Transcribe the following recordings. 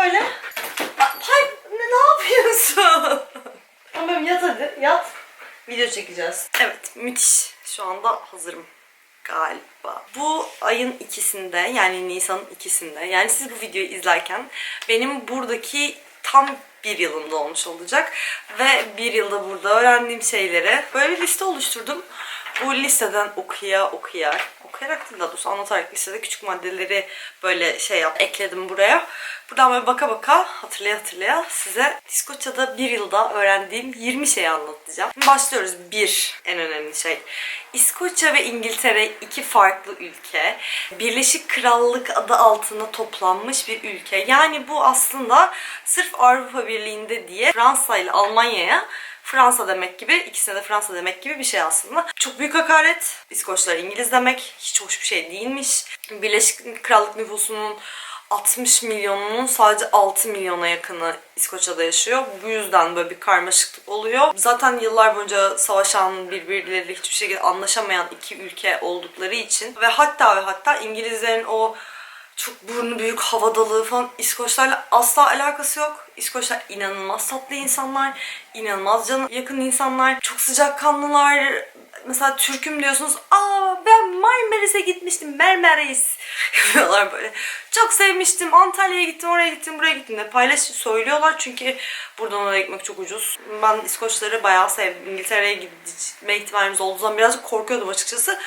böyle. Hay ne, yapıyorsun? Tamam yat hadi yat. Video çekeceğiz. Evet müthiş. Şu anda hazırım galiba. Bu ayın ikisinde yani Nisan'ın ikisinde yani siz bu videoyu izlerken benim buradaki tam bir yılımda olmuş olacak. Ve bir yılda burada öğrendiğim şeyleri böyle bir liste oluşturdum. Bu listeden okuya okuya, okuyarak değil daha doğrusu anlatarak listede küçük maddeleri böyle şey yap, ekledim buraya. Buradan böyle baka baka hatırlaya hatırlaya size İskoçya'da bir yılda öğrendiğim 20 şeyi anlatacağım. Başlıyoruz. Bir en önemli şey. İskoçya ve İngiltere iki farklı ülke. Birleşik Krallık adı altında toplanmış bir ülke. Yani bu aslında sırf Avrupa Birliği'nde diye Fransa ile Almanya'ya Fransa demek gibi, ikisine de Fransa demek gibi bir şey aslında. Çok büyük hakaret. İskoçlar İngiliz demek. Hiç hoş bir şey değilmiş. Birleşik Krallık nüfusunun 60 milyonunun sadece 6 milyona yakını İskoçya'da yaşıyor. Bu yüzden böyle bir karmaşıklık oluyor. Zaten yıllar boyunca savaşan, birbirleriyle hiçbir şekilde anlaşamayan iki ülke oldukları için ve hatta ve hatta İngilizlerin o çok burnu büyük havadalığı falan İskoçlarla asla alakası yok. İskoçlar inanılmaz tatlı insanlar, inanılmaz canı yakın insanlar, çok sıcakkanlılar. Mesela Türk'üm diyorsunuz, aa ben Marmaris'e gitmiştim, Marmaris yapıyorlar böyle. Çok sevmiştim, Antalya'ya gittim, oraya gittim, buraya gittim de paylaş söylüyorlar çünkü buradan oraya gitmek çok ucuz. Ben İskoçları bayağı sevdim. İngiltere'ye gitme ihtimalimiz olduğu zaman birazcık korkuyordum açıkçası.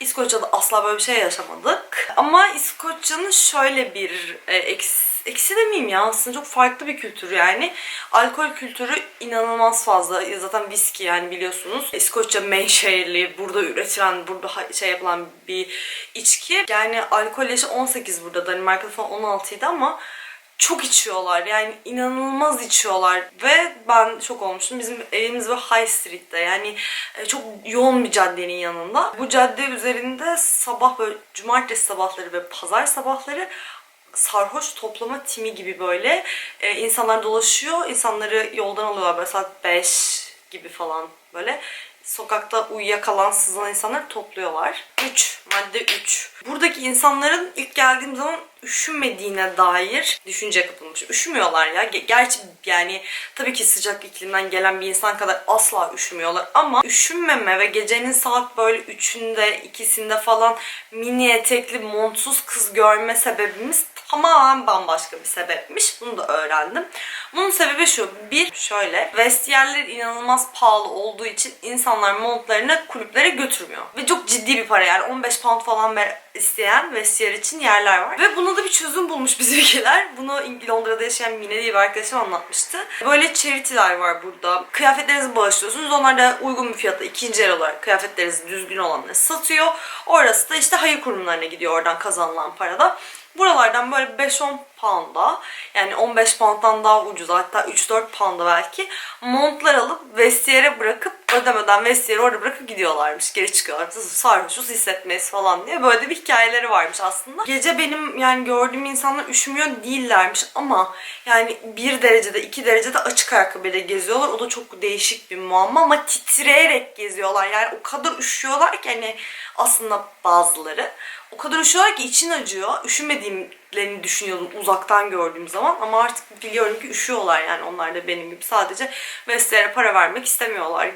İskoçya'da asla böyle bir şey yaşamadık. Ama İskoçya'nın şöyle bir e, eksi, eksi demeyeyim ya aslında çok farklı bir kültür yani. Alkol kültürü inanılmaz fazla. Zaten viski yani biliyorsunuz. İskoçya menşeli, burada üretilen, burada şey yapılan bir içki. Yani alkol yaşı 18 burada. Danimarka'da falan 16 idi ama çok içiyorlar. Yani inanılmaz içiyorlar. Ve ben şok olmuştum. Bizim evimiz böyle High Street'te. Yani e, çok yoğun bir caddenin yanında. Bu cadde üzerinde sabah böyle cumartesi sabahları ve pazar sabahları sarhoş toplama timi gibi böyle e, insanlar dolaşıyor. İnsanları yoldan alıyorlar böyle saat 5 gibi falan böyle. Sokakta uyuyakalan, sızan insanları topluyorlar. 3. Madde 3. Buradaki insanların ilk geldiğim zaman üşümediğine dair düşünce kapılmış. Üşümüyorlar ya. Ge- Gerçi yani tabii ki sıcak iklimden gelen bir insan kadar asla üşümüyorlar ama üşünmeme ve gecenin saat böyle 3'ünde, ikisinde falan mini etekli montsuz kız görme sebebimiz tamamen bambaşka bir sebepmiş. Bunu da öğrendim. Bunun sebebi şu. Bir, şöyle. Vestiyerler inanılmaz pahalı olduğu için insanlar montlarını kulüplere götürmüyor. Ve çok ciddi bir para yani 15 pound falan ver isteyen vestiyer için yerler var. Ve buna da bir çözüm bulmuş bizimkiler. Bunu İng- Londra'da yaşayan Mine diye bir arkadaşım anlatmıştı. Böyle charity'ler var burada. Kıyafetlerinizi bağışlıyorsunuz. Onlar da uygun bir fiyata ikinci el olarak kıyafetlerinizi düzgün olanları satıyor. Orası da işte hayır kurumlarına gidiyor oradan kazanılan parada. Buralardan böyle 5-10 pound'a yani 15 pound'dan daha ucuz hatta 3-4 pound'a belki montlar alıp vestiyere bırakıp ödemeden vestiyeri orada bırakıp gidiyorlarmış. Geri çıkıyorlar. Sarhoşuz hissetmeyiz falan diye. Böyle bir hikayeleri varmış aslında. Gece benim yani gördüğüm insanlar üşümüyor değillermiş ama yani 1 derecede 2 derecede açık ayakkabıyla geziyorlar. O da çok değişik bir muamma ama titreyerek geziyorlar. Yani o kadar üşüyorlar ki hani aslında bazıları o kadar üşüyorlar ki için acıyor. Üşümediğimlerini düşünüyordum uzaktan gördüğüm zaman ama artık biliyorum ki üşüyorlar yani onlar da benim gibi sadece vestiyere para vermek istemiyorlar.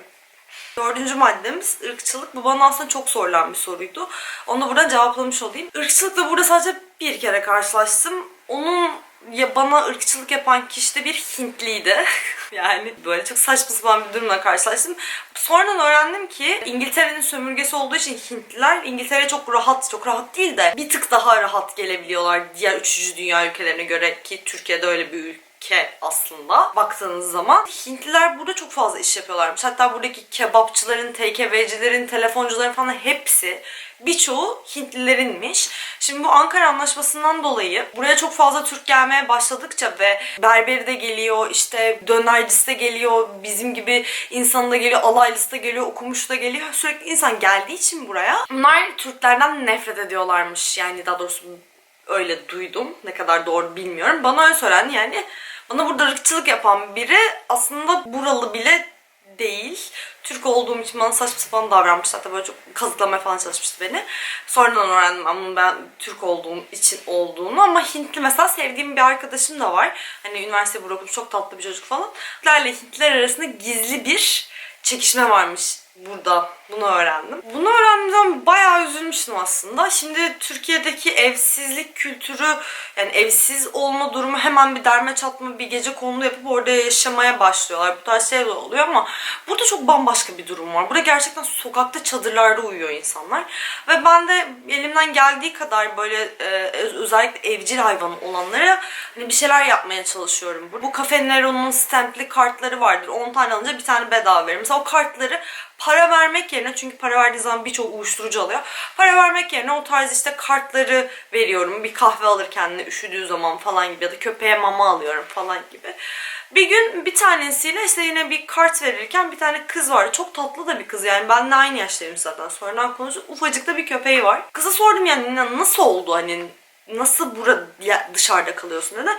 Dördüncü maddemiz ırkçılık. Bu bana aslında çok sorulan bir soruydu. Onu da buradan cevaplamış olayım. Irkçılıkla burada sadece bir kere karşılaştım. Onun ya bana ırkçılık yapan kişi de bir Hintliydi. yani böyle çok saçma sapan bir durumla karşılaştım. Sonradan öğrendim ki İngiltere'nin sömürgesi olduğu için Hintliler İngiltere çok rahat, çok rahat değil de bir tık daha rahat gelebiliyorlar diğer üçüncü dünya ülkelerine göre ki Türkiye'de öyle bir ülke aslında baktığınız zaman. Hintliler burada çok fazla iş yapıyorlarmış. Hatta buradaki kebapçıların, TKV'cilerin, telefoncuların falan hepsi birçoğu Hintlilerinmiş. Şimdi bu Ankara Anlaşması'ndan dolayı buraya çok fazla Türk gelmeye başladıkça ve berberi de geliyor, işte dönercisi de geliyor, bizim gibi insanı da geliyor, alaylısı da geliyor, okumuş da geliyor. Sürekli insan geldiği için buraya bunlar Türklerden nefret ediyorlarmış. Yani daha doğrusu öyle duydum. Ne kadar doğru bilmiyorum. Bana öyle söylendi yani. Bana burada ırkçılık yapan biri aslında buralı bile değil. Türk olduğum için bana saçma sapan davranmışlar. Hatta böyle çok kazıklamaya falan çalışmıştı beni. Sonradan öğrendim bunun ben Türk olduğum için olduğunu. Ama Hintli mesela sevdiğim bir arkadaşım da var. Hani üniversite bırakıp çok tatlı bir çocuk falan. Hintlerle Hintliler arasında gizli bir çekişme varmış burada. Bunu öğrendim. Bunu öğrendiğimden bayağı üzülmüştüm aslında. Şimdi Türkiye'deki evsizlik kültürü yani evsiz olma durumu hemen bir derme çatma bir gece konulu yapıp orada yaşamaya başlıyorlar. Bu tarz şeyler oluyor ama burada çok bambaşka bir durum var. Burada gerçekten sokakta çadırlarda uyuyor insanlar. Ve ben de elimden geldiği kadar böyle e, özellikle evcil hayvanı olanlara hani bir şeyler yapmaya çalışıyorum. Bu Cafe Nero'nun stempli kartları vardır. 10 tane alınca bir tane bedava verir. Mesela o kartları para vermek yerine çünkü para verdiği zaman birçok uyuşturucu alıyor. Para vermek yerine o tarz işte kartları veriyorum. Bir kahve alır kendine üşüdüğü zaman falan gibi ya da köpeğe mama alıyorum falan gibi. Bir gün bir tanesiyle işte yine bir kart verirken bir tane kız vardı. Çok tatlı da bir kız yani. Ben de aynı yaştayım zaten. Sonradan konuştuk. Ufacık da bir köpeği var. Kıza sordum yani "Na- nasıl oldu hani nasıl burada dışarıda kalıyorsun dedi.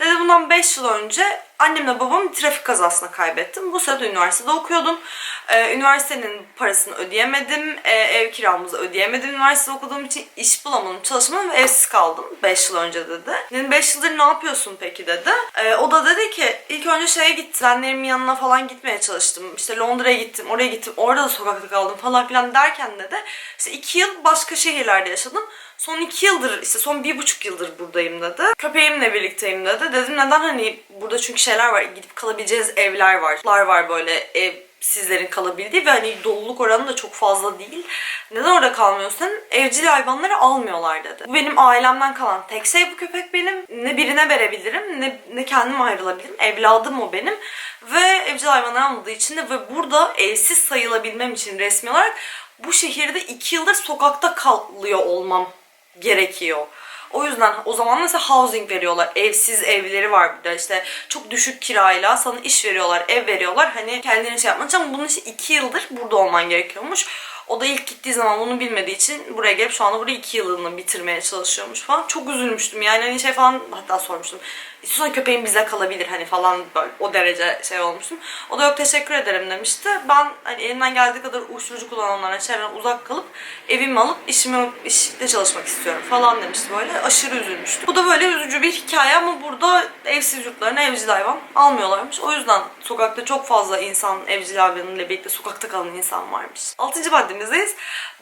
Dedi bundan 5 yıl önce annemle babamı trafik kazasına kaybettim. Bu sırada üniversitede okuyordum. Ee, üniversitenin parasını ödeyemedim. Ee, ev kiramızı ödeyemedim. Üniversite okuduğum için iş bulamadım, çalışmadım ve evsiz kaldım 5 yıl önce dedi. Dedim 5 yıldır ne yapıyorsun peki dedi. Ee, o da dedi ki ilk önce şeye gittim. Annelerimin yanına falan gitmeye çalıştım. İşte Londra'ya gittim, oraya gittim. Orada da sokakta kaldım falan filan derken dedi. İşte 2 yıl başka şehirlerde yaşadım. Son iki yıldır işte son bir buçuk yıldır buradayım dedi. Köpeğimle birlikteyim dedi. Dedim neden hani burada çünkü şeyler var gidip kalabileceğiniz evler var. Lar var böyle ev sizlerin kalabildiği ve hani doluluk oranı da çok fazla değil. Neden orada kalmıyorsun? Evcil hayvanları almıyorlar dedi. Bu benim ailemden kalan tek şey bu köpek benim. Ne birine verebilirim ne, ne kendim ayrılabilirim. Evladım o benim. Ve evcil hayvanlar almadığı için de ve burada evsiz sayılabilmem için resmi olarak bu şehirde iki yıldır sokakta kalıyor olmam gerekiyor. O yüzden o zaman mesela housing veriyorlar. Evsiz evleri var bir de işte çok düşük kirayla sana iş veriyorlar, ev veriyorlar. Hani kendine şey yapmak ama bunun için iki yıldır burada olman gerekiyormuş. O da ilk gittiği zaman bunu bilmediği için buraya gelip şu anda burada iki yılını bitirmeye çalışıyormuş falan. Çok üzülmüştüm yani hani şey falan hatta sormuştum. İstiyorsan köpeğin bize kalabilir hani falan böyle o derece şey olmuştum. O da yok teşekkür ederim demişti. Ben hani elimden geldiği kadar uyuşturucu kullananlara çevreden uzak kalıp evimi alıp işimi işte çalışmak istiyorum falan demişti böyle. Aşırı üzülmüştüm. Bu da böyle üzücü bir hikaye ama burada evsiz yurtlarına evcil hayvan almıyorlarmış. O yüzden sokakta çok fazla insan evcil hayvanıyla birlikte sokakta kalan insan varmış. Altıncı maddemizdeyiz.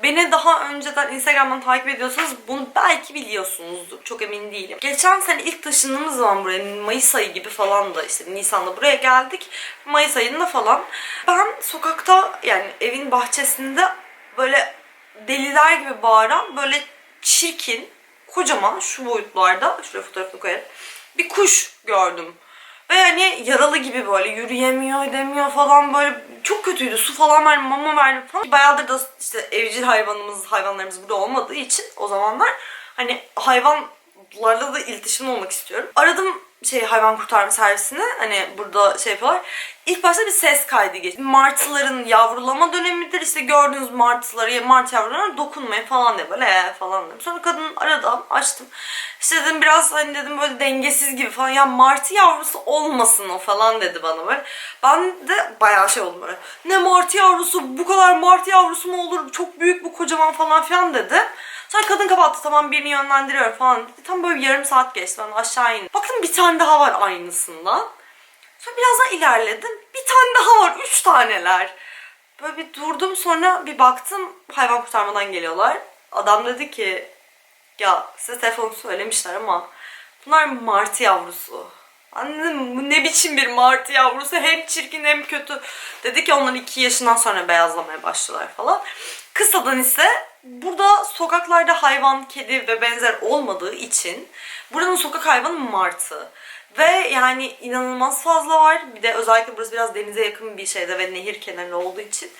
Beni daha önceden Instagram'dan takip ediyorsanız bunu belki biliyorsunuzdur. Çok emin değilim. Geçen sene ilk taşındığımız zaman buraya Mayıs ayı gibi falan da işte Nisan'da buraya geldik. Mayıs ayında falan. Ben sokakta yani evin bahçesinde böyle deliler gibi bağıran böyle çirkin kocaman şu boyutlarda şuraya fotoğrafını koyarım. Bir kuş gördüm. Ve hani yaralı gibi böyle yürüyemiyor edemiyor falan böyle çok kötüydü. Su falan verdim, mama verdim falan. Bayağıdır da işte evcil hayvanımız, hayvanlarımız burada olmadığı için o zamanlar hani hayvanlarla da iletişim olmak istiyorum. Aradım şey hayvan kurtarma servisine hani burada şey yapıyorlar. İlk başta bir ses kaydı geçti. Martıların yavrulama dönemidir. İşte gördüğünüz martıları, mart yavrularına dokunmayın falan diye böyle ee falan dedim. Sonra kadın aradım, açtım. İşte dedim biraz hani dedim böyle dengesiz gibi falan. Ya martı yavrusu olmasın o falan dedi bana böyle. Ben de bayağı şey oldum böyle. Ne martı yavrusu, bu kadar martı yavrusu mu olur? Çok büyük bu kocaman falan filan dedi. Sonra kadın kapattı tamam birini yönlendiriyorum falan. Tam böyle yarım saat geçti ben aşağı indim. Baktım bir tane daha var aynısından. Sonra biraz daha ilerledim. Bir tane daha var. Üç taneler. Böyle bir durdum sonra bir baktım hayvan kurtarmadan geliyorlar. Adam dedi ki ya size telefonu söylemişler ama bunlar martı yavrusu. Anladım bu ne biçim bir martı yavrusu hem çirkin hem kötü. Dedi ki onlar iki yaşından sonra beyazlamaya başlıyorlar falan. Kısadan ise burada sokaklarda hayvan, kedi ve benzer olmadığı için buranın sokak hayvanı martı. Ve yani inanılmaz fazla var. Bir de özellikle burası biraz denize yakın bir şeyde ve nehir kenarında olduğu için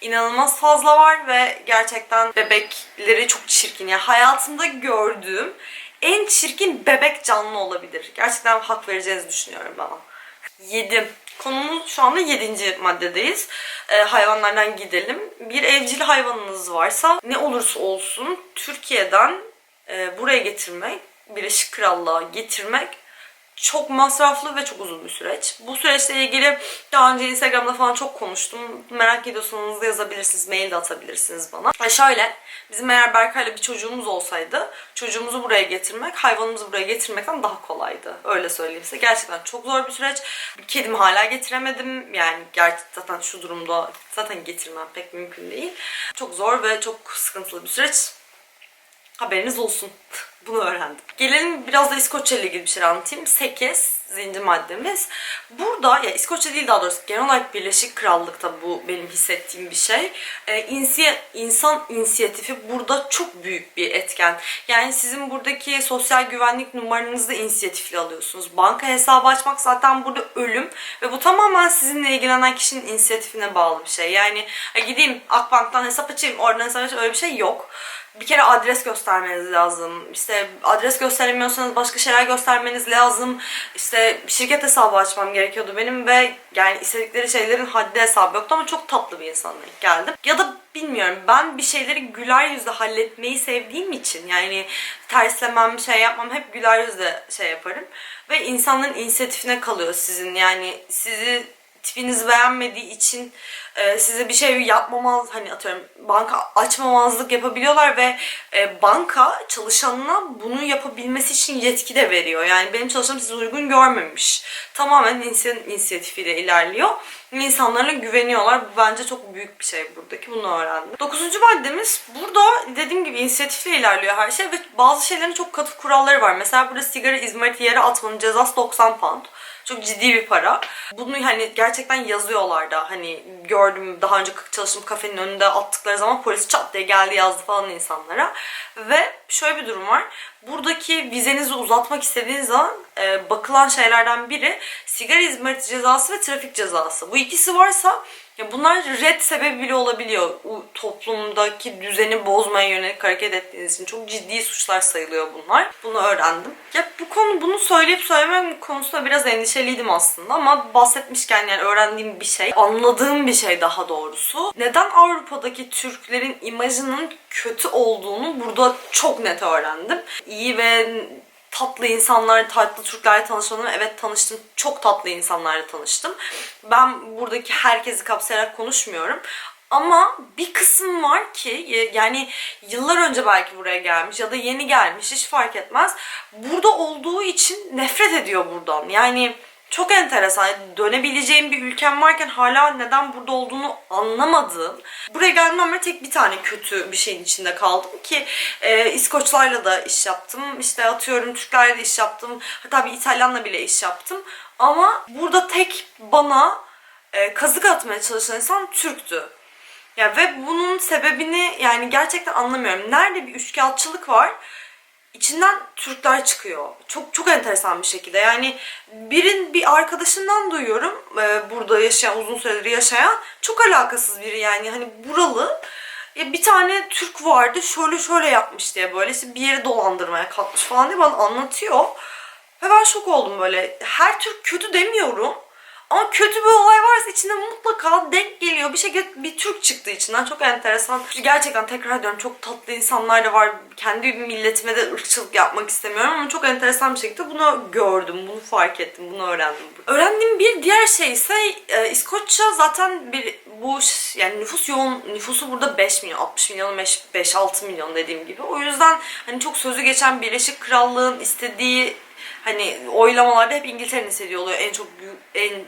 inanılmaz fazla var ve gerçekten bebekleri çok çirkin. Yani hayatımda gördüğüm en çirkin bebek canlı olabilir. Gerçekten hak vereceğinizi düşünüyorum bana. 7. Konumuz şu anda 7. maddedeyiz. Ee, hayvanlardan gidelim. Bir evcil hayvanınız varsa ne olursa olsun Türkiye'den e, buraya getirmek, Birleşik Krallığa getirmek çok masraflı ve çok uzun bir süreç. Bu süreçle ilgili daha önce Instagram'da falan çok konuştum. Merak ediyorsanız yazabilirsiniz, mail de atabilirsiniz bana. E şöyle, bizim eğer Berkay'la bir çocuğumuz olsaydı, çocuğumuzu buraya getirmek, hayvanımızı buraya getirmekten daha kolaydı. Öyle söyleyeyim size. Gerçekten çok zor bir süreç. Kedimi hala getiremedim. Yani gerçi zaten şu durumda zaten getirmem pek mümkün değil. Çok zor ve çok sıkıntılı bir süreç. Haberiniz olsun. Bunu öğrendim. Gelelim biraz da İskoçya ile ilgili bir şey anlatayım. 8 zincir maddemiz. Burada ya İskoçya değil daha doğrusu genel olarak Birleşik Krallık'ta bu benim hissettiğim bir şey. Ee, insiye, insan inisiyatifi burada çok büyük bir etken. Yani sizin buradaki sosyal güvenlik numaranızı da inisiyatifle alıyorsunuz. Banka hesabı açmak zaten burada ölüm ve bu tamamen sizinle ilgilenen kişinin inisiyatifine bağlı bir şey. Yani "Ha, gideyim Akbank'tan hesap açayım, oradan hesap açayım öyle bir şey yok bir kere adres göstermeniz lazım. İşte adres gösteremiyorsanız başka şeyler göstermeniz lazım. İşte şirket hesabı açmam gerekiyordu benim ve yani istedikleri şeylerin haddi hesabı yoktu ama çok tatlı bir insanla geldim. Ya da bilmiyorum ben bir şeyleri güler yüzle halletmeyi sevdiğim için yani terslemem, şey yapmam hep güler yüzle şey yaparım. Ve insanların inisiyatifine kalıyor sizin yani sizi tipinizi beğenmediği için e, size bir şey yapmamaz hani atıyorum banka açmamazlık yapabiliyorlar ve e, banka çalışanına bunu yapabilmesi için yetki de veriyor. Yani benim çalışanım sizi uygun görmemiş. Tamamen insan inisiyatifiyle ilerliyor. İnsanlara güveniyorlar. Bu bence çok büyük bir şey buradaki. Bunu öğrendim. Dokuzuncu maddemiz burada dediğim gibi inisiyatifle ilerliyor her şey ve bazı şeylerin çok katı kuralları var. Mesela burada sigara izmariti yere atmanın cezası 90 pound. Çok ciddi bir para. Bunu hani gerçekten yazıyorlar da hani gördüm daha önce çalıştığım kafenin önünde attıkları zaman polis çat diye geldi yazdı falan insanlara. Ve şöyle bir durum var. Buradaki vizenizi uzatmak istediğiniz zaman e, bakılan şeylerden biri sigara izmariti cezası ve trafik cezası. Bu ikisi varsa ya bunlar red sebebi bile olabiliyor. Bu toplumdaki düzeni bozmaya yönelik hareket ettiğiniz için çok ciddi suçlar sayılıyor bunlar. Bunu öğrendim. Ya bu konu bunu söyleyip söylemem konusunda biraz endişeliydim aslında ama bahsetmişken yani öğrendiğim bir şey, anladığım bir şey daha doğrusu. Neden Avrupa'daki Türklerin imajının kötü olduğunu burada çok net öğrendim. İyi ve tatlı insanlar, tatlı Türklerle tanışmadım. Evet tanıştım. Çok tatlı insanlarla tanıştım. Ben buradaki herkesi kapsayarak konuşmuyorum. Ama bir kısım var ki yani yıllar önce belki buraya gelmiş ya da yeni gelmiş hiç fark etmez. Burada olduğu için nefret ediyor buradan. Yani çok enteresan. Dönebileceğim bir ülkem varken hala neden burada olduğunu anlamadığım. Buraya gelmemle tek bir tane kötü bir şeyin içinde kaldım ki e, İskoçlarla da iş yaptım. İşte atıyorum Türklerle de iş yaptım. Hatta bir İtalyanla bile iş yaptım. Ama burada tek bana e, kazık atmaya çalışan insan Türktü. Ya ve bunun sebebini yani gerçekten anlamıyorum. Nerede bir üçkağıtçılık var? İçinden Türkler çıkıyor. Çok çok enteresan bir şekilde. Yani birin bir arkadaşından duyuyorum e, burada yaşayan uzun süredir yaşayan çok alakasız biri yani hani buralı ya bir tane Türk vardı şöyle şöyle yapmış diye böyle işte bir yeri dolandırmaya kalkmış falan diye bana anlatıyor. Ve ben şok oldum böyle. Her Türk kötü demiyorum. Ama kötü bir olay varsa içinde mutlaka denk geliyor. Bir şekilde bir Türk çıktığı içinden çok enteresan. Gerçekten tekrar diyorum çok tatlı insanlar da var. Kendi milletime de ırkçılık yapmak istemiyorum ama çok enteresan bir şekilde bunu gördüm, bunu fark ettim, bunu öğrendim. Öğrendiğim bir diğer şey ise e, İskoçya zaten bir bu yani nüfus yoğun, nüfusu burada 5 milyon, 60 milyon, 5-6 milyon dediğim gibi. O yüzden hani çok sözü geçen Birleşik Krallığın istediği hani oylamalarda hep İngiltere'nin istediği oluyor. En çok en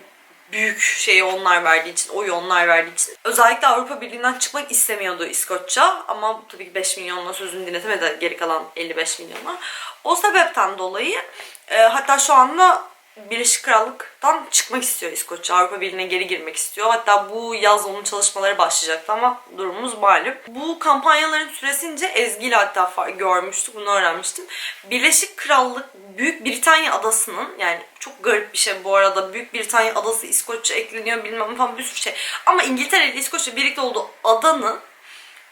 büyük şeyi onlar verdiği için, oyu onlar verdiği için. Özellikle Avrupa Birliği'nden çıkmak istemiyordu İskoçya ama tabii ki 5 milyonla sözünü dinletemedi geri kalan 55 milyona. O sebepten dolayı e, hatta şu anda Birleşik Krallık'tan çıkmak istiyor İskoçya. Avrupa Birliği'ne geri girmek istiyor. Hatta bu yaz onun çalışmaları başlayacaktı ama durumumuz malum. Bu kampanyaların süresince Ezgi ile hatta görmüştük, bunu öğrenmiştim. Birleşik Krallık Büyük Britanya adasının yani çok garip bir şey bu arada. Büyük Britanya adası İskoçya ekleniyor bilmem falan bir sürü şey. Ama İngiltere ile İskoçya birlikte olduğu adanın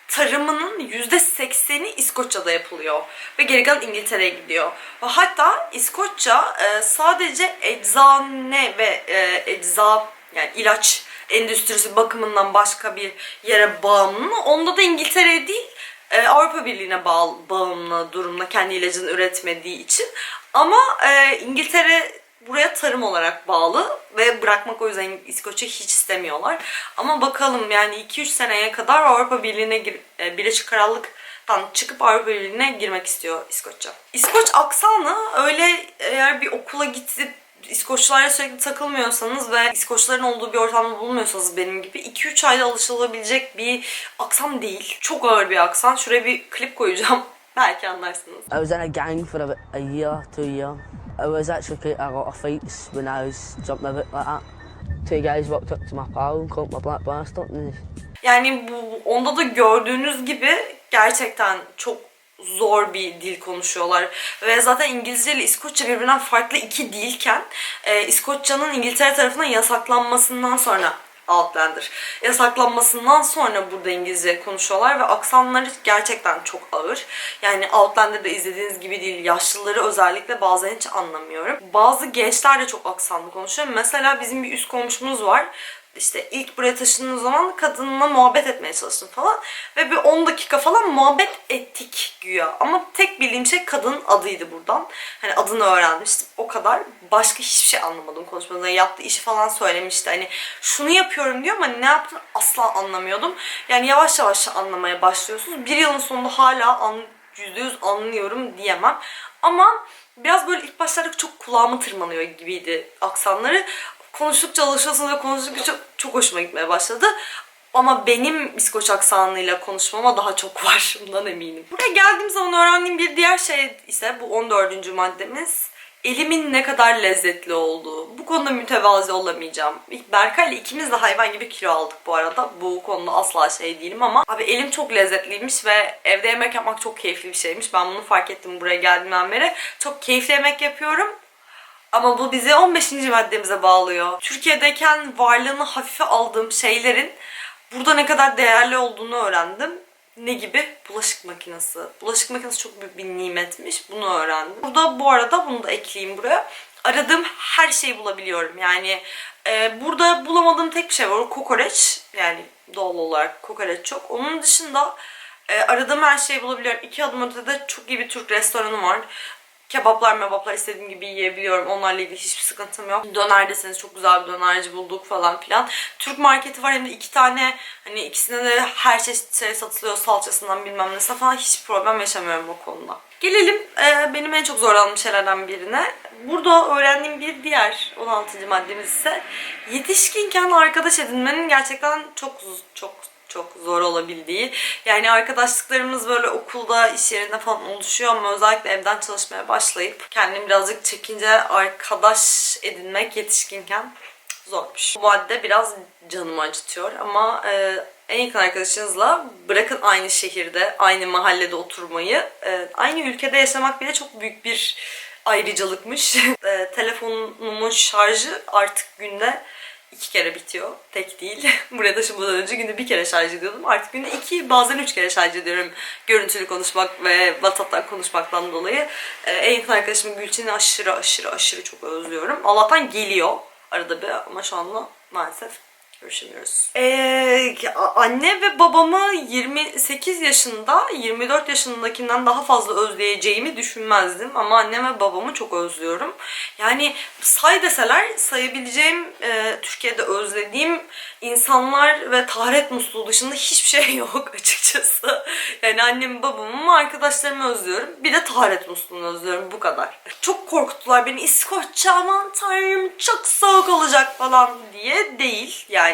tarımının %80'i İskoçya'da yapılıyor. Ve geri kalan İngiltere'ye gidiyor. Ve hatta İskoçya e, sadece eczane ve e, ecza yani ilaç endüstrisi bakımından başka bir yere bağımlı. Onda da İngiltere değil e, Avrupa Birliği'ne bağımlı durumda kendi ilacını üretmediği için. Ama İngiltere buraya tarım olarak bağlı ve bırakmak o yüzden İskoçya hiç istemiyorlar. Ama bakalım yani 2-3 seneye kadar Avrupa Birliği'ne gir, e, Birleşik Krallık'tan çıkıp Avrupa Birliği'ne girmek istiyor İskoçya. İskoç aksanı öyle eğer bir okula gidip İskoçlarla sürekli takılmıyorsanız ve İskoçların olduğu bir ortamda bulunmuyorsanız benim gibi 2-3 ayda alışılabilecek bir aksan değil. Çok ağır bir aksan. Şuraya bir klip koyacağım. Belki anlarsınız. I was in a gang for about a year, two year. I was actually quite a lot of fights when I was jumping about like that. Two guys walked up to my pal and called a black bastard and Yani bu onda da gördüğünüz gibi gerçekten çok zor bir dil konuşuyorlar. Ve zaten İngilizce ile İskoçya birbirinden farklı iki dilken e, İskoçya'nın İngiltere tarafından yasaklanmasından sonra Outlander. Yasaklanmasından sonra burada İngilizce konuşuyorlar ve aksanları gerçekten çok ağır. Yani Outlander'da izlediğiniz gibi değil. Yaşlıları özellikle bazen hiç anlamıyorum. Bazı gençler de çok aksanlı konuşuyor. Mesela bizim bir üst komşumuz var işte ilk buraya taşındığım zaman kadınla muhabbet etmeye çalıştım falan. Ve bir 10 dakika falan muhabbet ettik güya. Ama tek bildiğim şey kadının adıydı buradan. Hani adını öğrenmiştim. O kadar. Başka hiçbir şey anlamadım konuşmadan. Yaptığı işi falan söylemişti. Hani şunu yapıyorum diyor ama ne yaptığını asla anlamıyordum. Yani yavaş yavaş anlamaya başlıyorsunuz. Bir yılın sonunda hala an, %100 anlıyorum diyemem. Ama biraz böyle ilk başlarda çok kulağıma tırmanıyor gibiydi aksanları konuştukça alışıyorsunuz ve konuştukça çok, çok hoşuma gitmeye başladı. Ama benim İskoç aksanıyla konuşmama daha çok var. Bundan eminim. Buraya geldiğim zaman öğrendiğim bir diğer şey ise bu 14. maddemiz. Elimin ne kadar lezzetli olduğu. Bu konuda mütevazi olamayacağım. Berkay ile ikimiz de hayvan gibi kilo aldık bu arada. Bu konuda asla şey değilim ama abi elim çok lezzetliymiş ve evde yemek yapmak çok keyifli bir şeymiş. Ben bunu fark ettim buraya geldiğimden beri. Çok keyifli yemek yapıyorum. Ama bu bizi 15. maddemize bağlıyor. Türkiye'deyken varlığını hafife aldığım şeylerin burada ne kadar değerli olduğunu öğrendim. Ne gibi? Bulaşık makinesi. Bulaşık makinesi çok büyük bir nimetmiş. Bunu öğrendim. Burada bu arada bunu da ekleyeyim buraya. Aradığım her şeyi bulabiliyorum. Yani e, burada bulamadığım tek bir şey var. O kokoreç. Yani doğal olarak kokoreç çok. Onun dışında e, aradığım her şeyi bulabiliyorum. İki adım ötede çok iyi bir Türk restoranı var. Kebaplar mebaplar istediğim gibi yiyebiliyorum. Onlarla ilgili hiçbir sıkıntım yok. Döner deseniz çok güzel bir dönerci bulduk falan filan. Türk marketi var hem de iki tane hani ikisinde de her çeşit şey satılıyor salçasından bilmem ne falan hiç problem yaşamıyorum o konuda. Gelelim e, benim en çok zorlandığım şeylerden birine. Burada öğrendiğim bir diğer 16. maddemiz ise yetişkinken arkadaş edinmenin gerçekten çok çok çok zor olabildiği. Yani arkadaşlıklarımız böyle okulda, iş yerinde falan oluşuyor ama özellikle evden çalışmaya başlayıp kendimi birazcık çekince arkadaş edinmek yetişkinken zormuş. Bu madde biraz canımı acıtıyor ama e, en yakın arkadaşınızla bırakın aynı şehirde, aynı mahallede oturmayı, e, aynı ülkede yaşamak bile çok büyük bir ayrıcalıkmış. e, telefonumun şarjı artık günde iki kere bitiyor. Tek değil. Buraya taşınmadan önce günde bir kere şarj ediyordum. Artık günde iki bazen üç kere şarj ediyorum. Görüntülü konuşmak ve WhatsApp'tan konuşmaktan dolayı. Ee, en yakın arkadaşım Gülçin'i aşırı aşırı aşırı çok özlüyorum. Allah'tan geliyor arada bir ama şu anda maalesef görüşemiyoruz. Ee, anne ve babamı 28 yaşında 24 yaşındakinden daha fazla özleyeceğimi düşünmezdim ama annem ve babamı çok özlüyorum. Yani say deseler sayabileceğim e, Türkiye'de özlediğim insanlar ve taharet musluğu dışında hiçbir şey yok açıkçası. Yani annemi babamı arkadaşlarımı özlüyorum. Bir de taharet musluğunu özlüyorum bu kadar. Çok korkuttular beni İskoçya aman tanrım çok soğuk olacak falan diye değil. Yani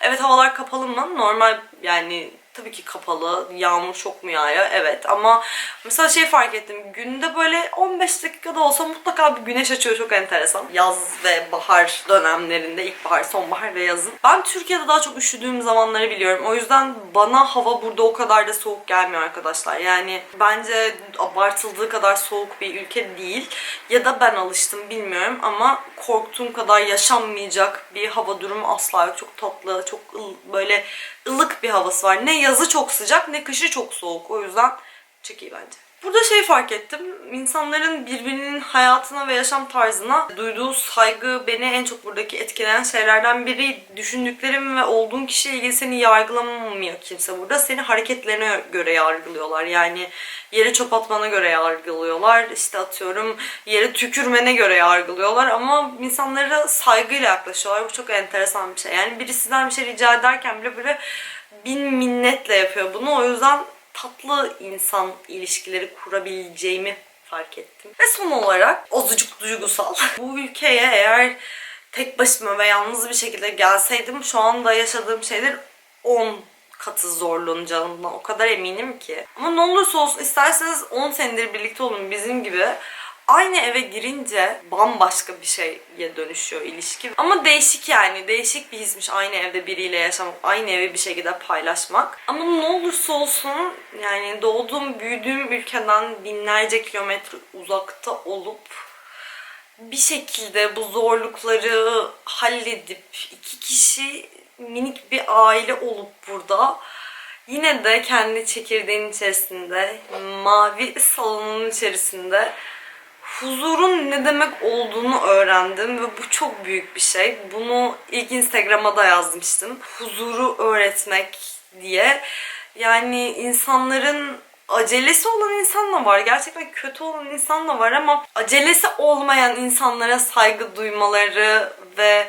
evet havalar kapalı mı? Normal yani tabii ki kapalı. Yağmur çok mu yağıyor? Evet ama mesela şey fark ettim. Günde böyle 15 dakikada olsa mutlaka bir güneş açıyor. Çok enteresan. Yaz ve bahar dönemlerinde ilkbahar, sonbahar ve yazın. Ben Türkiye'de daha çok üşüdüğüm zamanları biliyorum. O yüzden bana hava burada o kadar da soğuk gelmiyor arkadaşlar. Yani bence abartıldığı kadar soğuk bir ülke değil. Ya da ben alıştım bilmiyorum ama korktuğum kadar yaşanmayacak bir hava durumu asla yok. Çok tatlı, çok böyle ılık bir havası var. Ne yazı çok sıcak ne kışı çok soğuk. O yüzden çok iyi bence. Burada şey fark ettim. İnsanların birbirinin hayatına ve yaşam tarzına duyduğu saygı beni en çok buradaki etkileyen şeylerden biri. Düşündüklerim ve olduğun kişiyle ilgili seni yargılamıyor kimse burada. Seni hareketlerine göre yargılıyorlar. Yani yere çöp atmana göre yargılıyorlar. İşte atıyorum yere tükürmene göre yargılıyorlar. Ama insanlara saygıyla yaklaşıyorlar. Bu çok enteresan bir şey. Yani biri sizden bir şey rica ederken bile böyle bin minnetle yapıyor bunu. O yüzden tatlı insan ilişkileri kurabileceğimi fark ettim. Ve son olarak ozucuk duygusal. Bu ülkeye eğer tek başıma ve yalnız bir şekilde gelseydim şu anda yaşadığım şeyler 10 katı zorlanacağından o kadar eminim ki. Ama ne olursa olsun isterseniz 10 senedir birlikte olun bizim gibi aynı eve girince bambaşka bir şeye dönüşüyor ilişki. Ama değişik yani. Değişik bir hismiş aynı evde biriyle yaşamak, aynı evi bir şekilde paylaşmak. Ama ne olursa olsun yani doğduğum, büyüdüğüm ülkeden binlerce kilometre uzakta olup bir şekilde bu zorlukları halledip iki kişi minik bir aile olup burada yine de kendi çekirdeğin içerisinde mavi salonun içerisinde huzurun ne demek olduğunu öğrendim ve bu çok büyük bir şey. Bunu ilk Instagram'a da yazmıştım. Huzuru öğretmek diye. Yani insanların acelesi olan insan da var. Gerçekten kötü olan insan da var ama acelesi olmayan insanlara saygı duymaları ve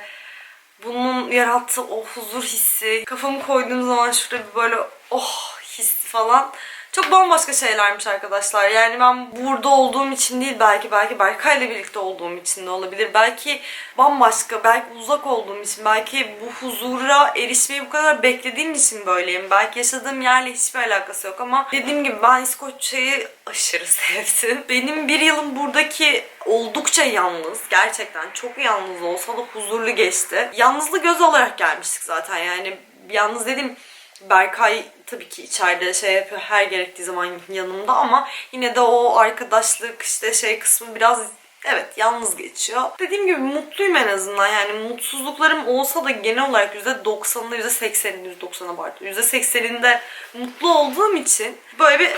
bunun yarattığı o huzur hissi, kafamı koyduğum zaman şurada bir böyle oh hissi falan çok bambaşka şeylermiş arkadaşlar. Yani ben burada olduğum için değil belki belki Berkay'la birlikte olduğum için de olabilir. Belki bambaşka, belki uzak olduğum için, belki bu huzura erişmeyi bu kadar beklediğim için böyleyim. Belki yaşadığım yerle hiçbir alakası yok ama dediğim gibi ben İskoçya'yı aşırı sevdim. Benim bir yılım buradaki oldukça yalnız. Gerçekten çok yalnız olsa da huzurlu geçti. Yalnızlığı göz olarak gelmiştik zaten yani. Yalnız dedim Berkay tabii ki içeride şey yapıyor her gerektiği zaman yanımda ama yine de o arkadaşlık işte şey kısmı biraz evet yalnız geçiyor. Dediğim gibi mutluyum en azından yani mutsuzluklarım olsa da genel olarak %90'ında %80'inde %90'a abartı %80'inde mutlu olduğum için böyle bir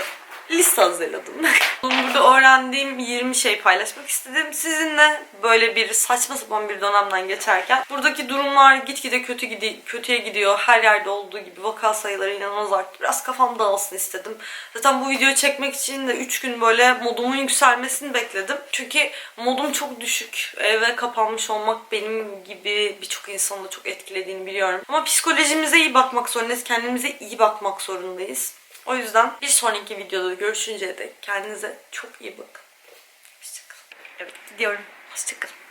liste hazırladım. Burada öğrendiğim 20 şey paylaşmak istedim sizinle. Böyle bir saçma sapan bir dönemden geçerken. Buradaki durumlar gitgide kötü gidi kötüye gidiyor. Her yerde olduğu gibi vaka sayıları inanılmaz arttı. Biraz kafam dağılsın istedim. Zaten bu videoyu çekmek için de 3 gün böyle modumun yükselmesini bekledim. Çünkü modum çok düşük. Eve kapanmış olmak benim gibi birçok insanı da çok etkilediğini biliyorum. Ama psikolojimize iyi bakmak zorundayız. Kendimize iyi bakmak zorundayız. O yüzden bir sonraki videoda görüşünceye dek kendinize çok iyi bakın. Hoşçakalın. Evet gidiyorum. Hoşçakalın.